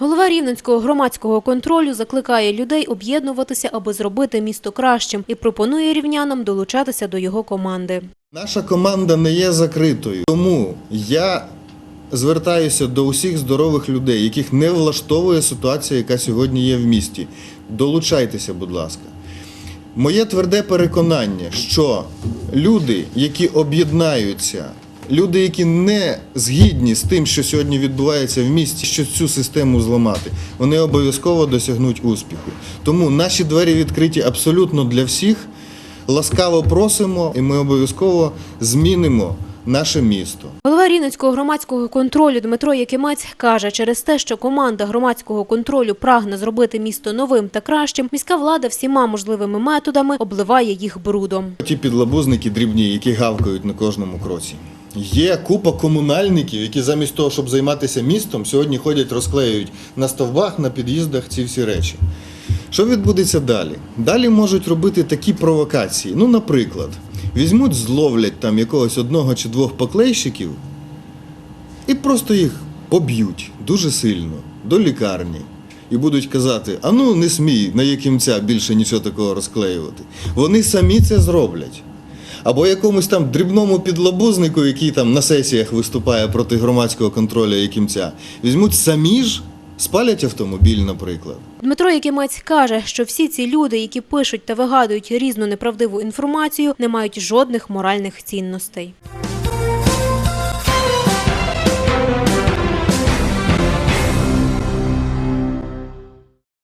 Голова Рівненського громадського контролю закликає людей об'єднуватися, аби зробити місто кращим, і пропонує рівнянам долучатися до його команди. Наша команда не є закритою, тому я звертаюся до усіх здорових людей, яких не влаштовує ситуація, яка сьогодні є в місті. Долучайтеся, будь ласка. Моє тверде переконання, що люди, які об'єднаються, люди, які не згідні з тим, що сьогодні відбувається в місті, що цю систему зламати, вони обов'язково досягнуть успіху. Тому наші двері відкриті абсолютно для всіх. Ласкаво просимо, і ми обов'язково змінимо наше місто. Голова Рівненського громадського контролю Дмитро Якимець каже, через те, що команда громадського контролю прагне зробити місто новим та кращим, міська влада всіма можливими методами обливає їх брудом. Ті підлабузники дрібні, які гавкають на кожному кроці. Є купа комунальників, які замість того, щоб займатися містом, сьогодні ходять, розклеюють на стовбах, на під'їздах ці всі речі. Що відбудеться далі? Далі можуть робити такі провокації. Ну, наприклад, візьмуть, зловлять там якогось одного чи двох поклейщиків і просто їх поб'ють дуже сильно до лікарні. І будуть казати: а ну не смій на якимця більше нічого такого розклеювати. Вони самі це зроблять. Або якомусь там дрібному підлабузнику, який там на сесіях виступає проти громадського контролю і кімця, візьмуть самі ж, спалять автомобіль, наприклад. Дмитро Якимець каже, що всі ці люди, які пишуть та вигадують різну неправдиву інформацію, не мають жодних моральних цінностей.